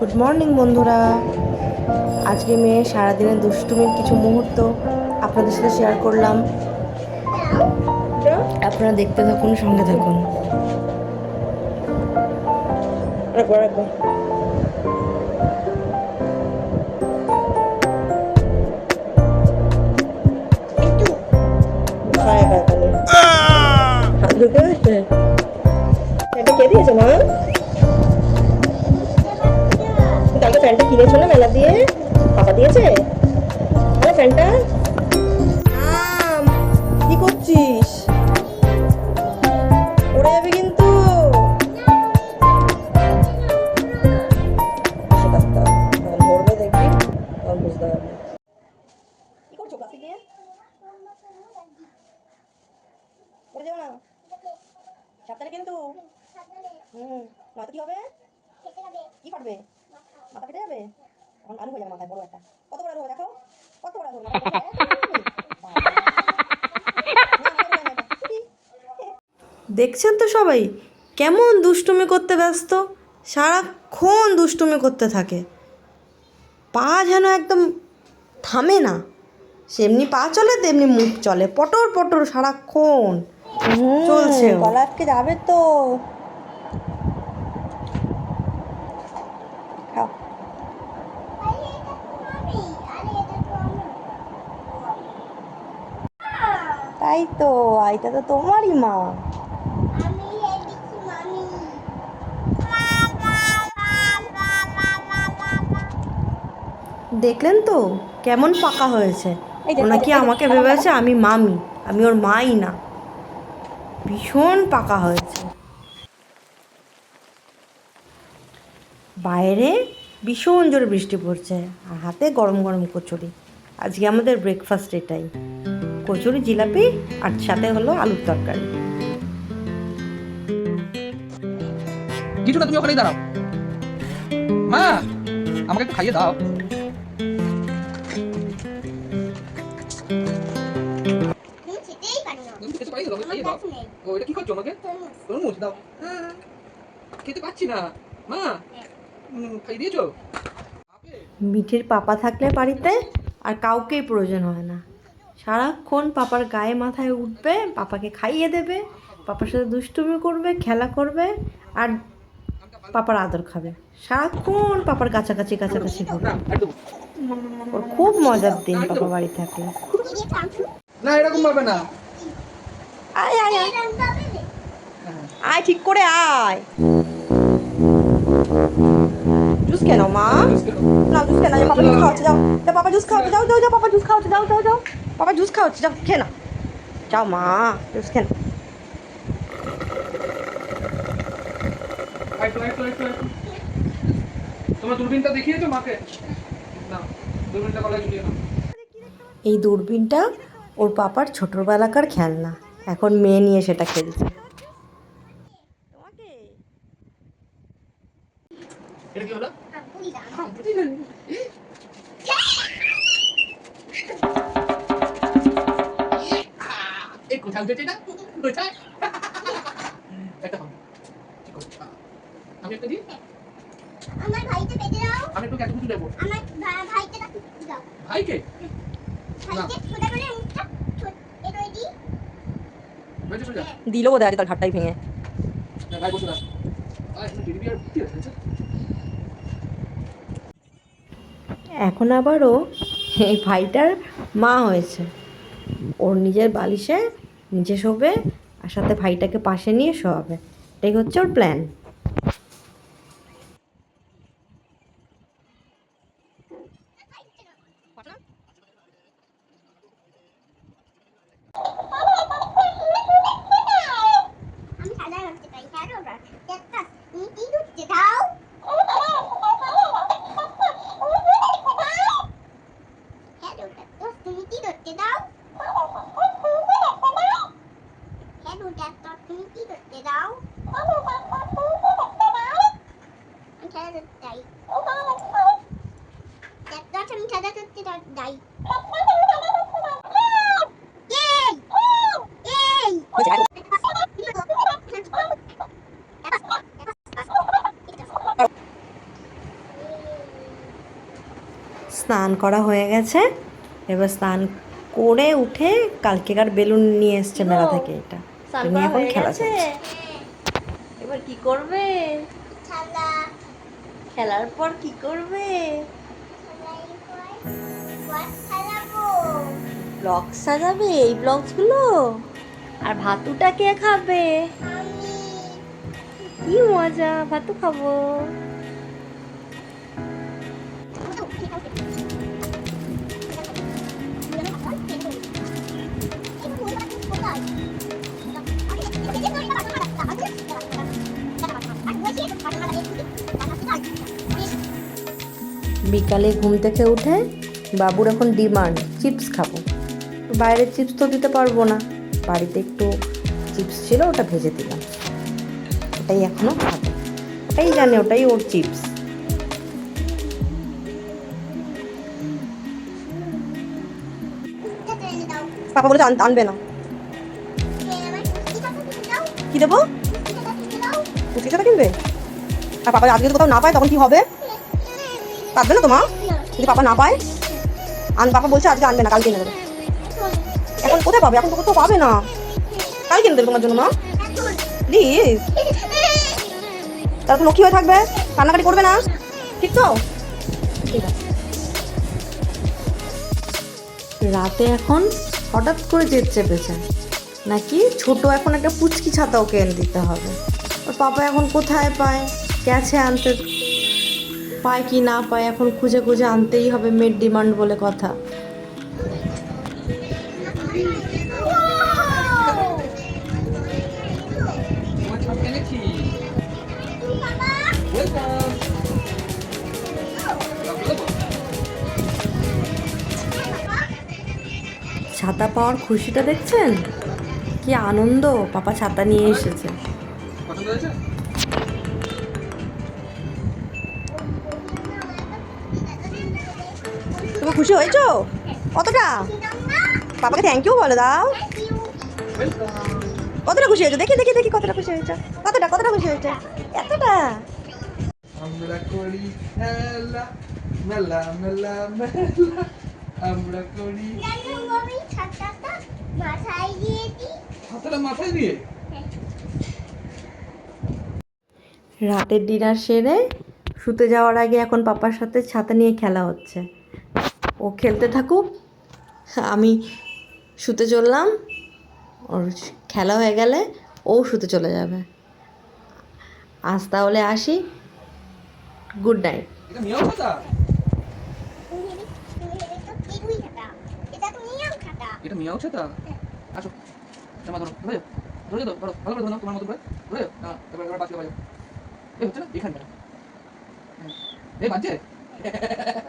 Good morning বন্ধুরা। আজকে মেয়ে সারাদিনের দুষ্টুমির কিছু মুহূর্ত আপনাদের সাথে শেয়ার করলাম। আপনারা দেখতে থাকুন সঙ্গে থাকুন। ফ্যানটা কে দিয়েছে মা? ফ্যানটা কিনেছো না মেলা দিয়ে? পাপা দিয়েছে? আরে ফ্যানটা? আম, কি করছিস? পড়ে যাবে কিন্তু। কিন্তু। হবে? কি ফাটবে? মাথা ফেটে যাবে এখন আলু হয়ে যাবে মাথায় বড় একটা। কত বড় আলু দেখো? কত বড় আলু হবে? মাথায় ফেটে যাবে? দেখছেন তো সবাই? কেমন দুষ্টুমি করতে ব্যস্ত? সারাক্ষণ দুষ্টুমি করতে থাকে। পা যেন একদম থামে না। সেমনি পা চলে তেমনি মুখ চলে। পটর পটর সারাক্ষণ চলছে গলা আটকে যাবে তো। তাই তো আইটা তো তোমারই মা। দেখলেন তো কেমন পাকা হয়েছে। ওনাকি আমাকে ভেবেছে আমি মামি আমি ওর মাই না। ভীষণ পাকা হয়েছে। বাইরে ভীষণ জোরে বৃষ্টি পড়ছে আর হাতে গরম গরম কচুরি। আজকে আমাদের ব্রেকফাস্ট এটাই। কচুরি জিলাপি আর সাথে হলো আলুর তরকারি। তুমি ওখানেই দাঁড়াও। মা আমাকে একটু খাইয়ে দাও। তুমি খেতে পারি না আমাকে খাইয়ে দাও। ও কি করছ আমাকে? তরমুজ দাও। খেতে পাচ্ছি না। মা উম, দিয়েছ? মিঠির পাপা থাকলে বাড়িতে আর কাউকেই প্রয়োজন হয় না। সারাক্ষণ পাপার গায়ে মাথায় উঠবে পাপাকে খাইয়ে দেবে পাপার সাথে দুষ্টুমি করবে খেলা করবে আর পাপার আদর খাবে। সারাক্ষণ পাপার কাছাকাছি কাছাকাছি একদম ওর খুব মজার দিন পাপা বাড়ি থাকলে। না এরকম ভাবে না। আয় আয় আয়। আয় ঠিক করে আয়। জুস কেন মা। না জুস কেন পাপা জুস খাওয়াচ্ছে যাও। পাপা জুস খাওয়াচ্ছে যাও যাও যাও পাপা জুস খাওয়াচ্ছে যাও যাও যাও। পাপা জুস খাওয়াচ্ছে যাও খেয়ে না যাও মা জুস খেয়ে তোমার দূরবীনটা দেখিয়েছো মাকে। না দূরবীনটা গলায় ঝুলিয়ে নাও। এই দূরবীনটা ওর পাপার ছোটোবেলাকার খেলনা। এখন মেয়ে নিয়ে সেটা খেলছে। এটা এই কোথায় একটা পাবো। ঠিক আছে। আমি একটা দিই আমার ভাইকে পেতে দাও আমি একটু ক্যাটুকুটু দেবো আমার ভাইকে দাও ভাইকে না ভাইকে সোজা করে মুখটা ছোট- এ করে দিই বেঁচে সোজা দিল বোধ হয় তার ঘাটটাই ভেঙে না এখন আবারও এই ভাইটার মা হয়েছে। ওর নিজের বালিশে, নিজে শোবে আর সাথে ভাইটাকে পাশে নিয়ে শোয়াবে। এটাই হচ্ছে ওর প্ল্যান আমি সাদা রাখতে পারি হ্যাঁ ওরা একটা তুমি কি করতে দাও হ্যাঁ ওটা তো তুমি কি করতে দাও হ্যাঁ Yay! Yay! স্নান করা হয়ে গেছে এবার স্নান করে উঠে কালকেকার বেলুন নিয়ে এসছে মেলা থেকে এটা স্নান করা এখন হয়ে গেছে? এবার কি করবে? খেলা। খেলার পর কি করবে? ব্লগ সাজাবে। এই ব্লগসগুলো আর ভাতুটা কে খাবে? কি মজা ভাতু খাব। বিকালে ঘুম থেকে উঠে বাবুর এখন ডিমান্ড চিপস খাব। বাইরে চিপস তো দিতে পারব না। বাড়িতে একটু চিপস ছিল ওটা ভেজে দিলাম। ওটাই এখনও খাবে। ওটাই জানে ওটাই ওর চিপস। পাপা বলে আনবে না। কি দেবো? কিনবে? আর পাপা আজকে যদি কোথাও না পায়, তখন কি হবে? পারবে না তোমা যদি পাপা না পায়? আন, পাপা বলছে আজকে আনবে না, কালকে এনে দেবে। এখন কোথায় পাবে? এখন তো কোথাও পাবে না। কাল কিনে দেবে তোমার জন্য, মা। প্লিজ তারা তো লক্ষ্মী হয়ে থাকবে। কান্নাকাটি করবে না। ঠিক তো? ঠিক রাতে এখন হঠাৎ করে জেদ চেপেছে। নাকি ছোট এখন একটা পুচকি ছাতা ওকে এনে দিতে হবে। ওর পাপা এখন কোথায় পায়? গেছে আনতে। পায় কি না পায় এখন খুঁজে খুঁজে আনতেই হবে মেড ডিমান্ড বলে কথা। ছাতা পাওয়ার খুশিটা দেখছেন? কি আনন্দ, পাপা ছাতা নিয়ে এসেছে। হয়েছে তুমি খুশি হয়েছো? কতটা? বাবাকে থ্যাংক ইউ বলে দাও। কতটা খুশি হয়েছো? দেখি দেখি দেখি কতটা খুশি হয়েছো। কতটা কতটা খুশি হয়েছো? এতটা। আমরা করি মেলা মেলা মেলা মেলা। আমরা করি মাথায় দিয়ে হাতটা মাথায় দিয়ে। রাতের ডিনার সেরে শুতে যাওয়ার আগে এখন পাপার সাথে ছাতা নিয়ে খেলা হচ্ছে। ও খেলতে থাকুক। আমি শুতে চললাম। ওর খেলা হয়ে গেলে ও শুতে চলে যাবে। আজ তাহলে আসি। Good night. এটা মিয়াও তো তো খাতা? আসো। জামা ধরো। ধরে ধরে তোমার মতো করে। না হচ্ছে না?